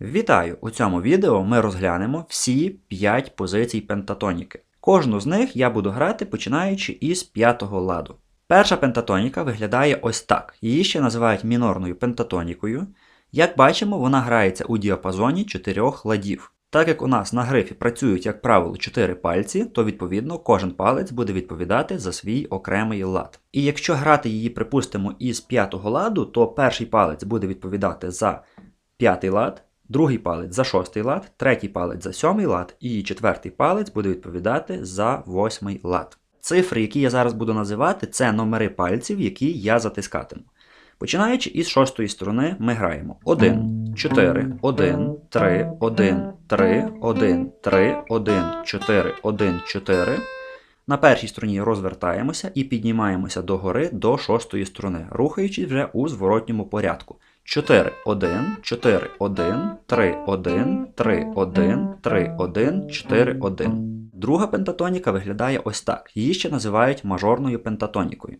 Вітаю! У цьому відео ми розглянемо всі 5 позицій пентатоніки. Кожну з них я буду грати починаючи із п'ятого ладу. Перша пентатоніка виглядає ось так. Її ще називають мінорною пентатонікою. Як бачимо, вона грається у діапазоні 4 ладів. Так як у нас на грифі працюють, як правило, 4 пальці, то відповідно кожен палець буде відповідати за свій окремий лад. І якщо грати її, припустимо, із п'ятого ладу, то перший палець буде відповідати за п'ятий лад, другий палець за шостий лад, третій палець за сьомий лад, і четвертий палець буде відповідати за восьмий лад. Цифри, які я зараз буду називати, це номери пальців, які я затискатиму. Починаючи із шостої сторони, ми граємо 1, 4, 1, 3, 1, 3, 1, 3, 1, 4, 1, 4. На першій стороні розвертаємося і піднімаємося догори до шостої сторони, рухаючись вже у зворотньому порядку. 4, 1, 4, 1, 3, 1, 3, 1, 3, 1, 4, 1. Друга пентатоніка виглядає ось так. Її ще називають мажорною пентатонікою.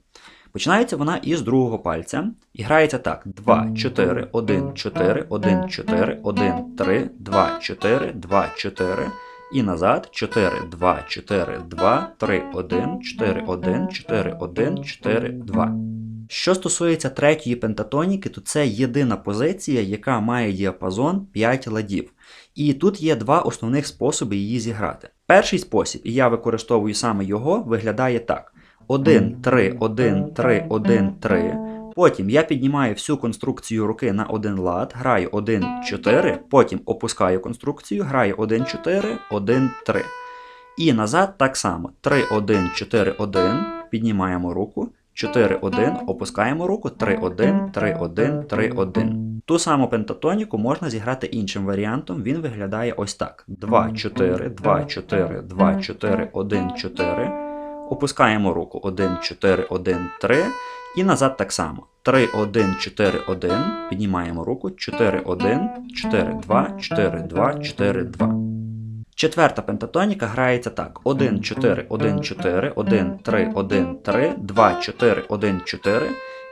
Починається вона із другого пальця і грається так: 2, 4, 1, 4, 1, 4, 1, 3, 2, 4, 2, 4. І назад 4, 2, 4, 2, 3, 1, 4, 1, 4, 1, 4, 2. Що стосується третьої пентатоніки, то це єдина позиція, яка має діапазон 5 ладів. І тут є два основних способи її зіграти. Перший спосіб, і я використовую саме його, виглядає так: 1, 3, 1, 3, 1, 3. Потім я піднімаю всю конструкцію руки на один лад, граю 1, 4, потім опускаю конструкцію, граю 1, 4, 1, 3. І назад так само: 3, 1, 4, 1, піднімаємо руку, 4, 1, опускаємо руку, 3, 1, 3, 1, 3, 1. Ту саму пентатоніку можна зіграти іншим варіантом, він виглядає ось так: 2, 4, 2, 4, 2, 4, 1, 4. Опускаємо руку 1, 4, 1, 3. І назад так само. 3, 1, 4, 1. Піднімаємо руку. 4, 1, 4, 2, 4, 2, 4, 2. Четверта пентатоніка грається так: 1, 4, 1, 4, 1, 3, 1, 3, 2, 4, 1, 4.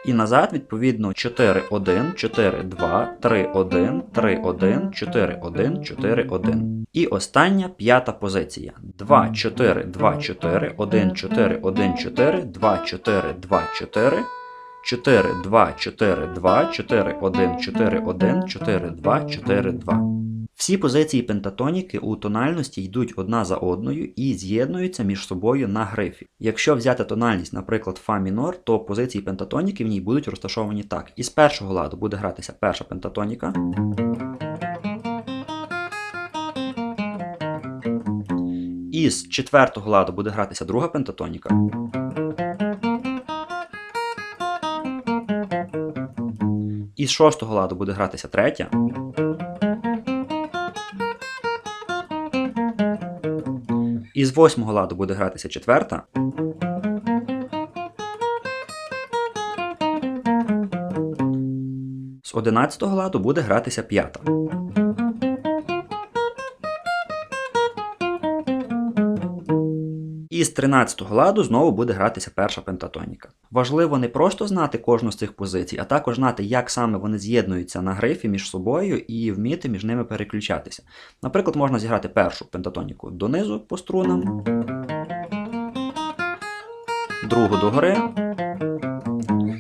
І назад, відповідно, 4, 1, 4, 2, 3, 1, 3, 1, 4, 1, 4, 1. І остання п'ята позиція. 2, 4, 2, 4, 1, 4, 1, 4, 2, 4, 2, 4. 4, 2, 4, 2, 4, 1, 4, 1, 4, 2, 4, 2. Всі позиції пентатоніки у тональності йдуть одна за одною і з'єднуються між собою на грифі. Якщо взяти тональність, наприклад, фа мінор, то позиції пентатоніки в ній будуть розташовані так. Із першого ладу буде гратися перша пентатоніка. Із четвертого ладу буде гратися друга пентатоніка. Із шостого ладу буде гратися третя. Із восьмого ладу буде гратися четверта. З одинадцятого ладу буде гратися п'ята. І з 13-го ладу знову буде гратися перша пентатоніка. Важливо не просто знати кожну з цих позицій, а також знати, як саме вони з'єднуються на грифі між собою і вміти між ними переключатися. Наприклад, можна зіграти першу пентатоніку донизу по струнам, другу догори,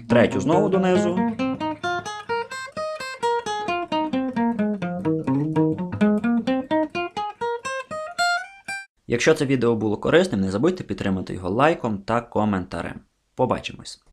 третю знову донизу. Якщо це відео було корисним, не забудьте підтримати його лайком та коментарем. Побачимось!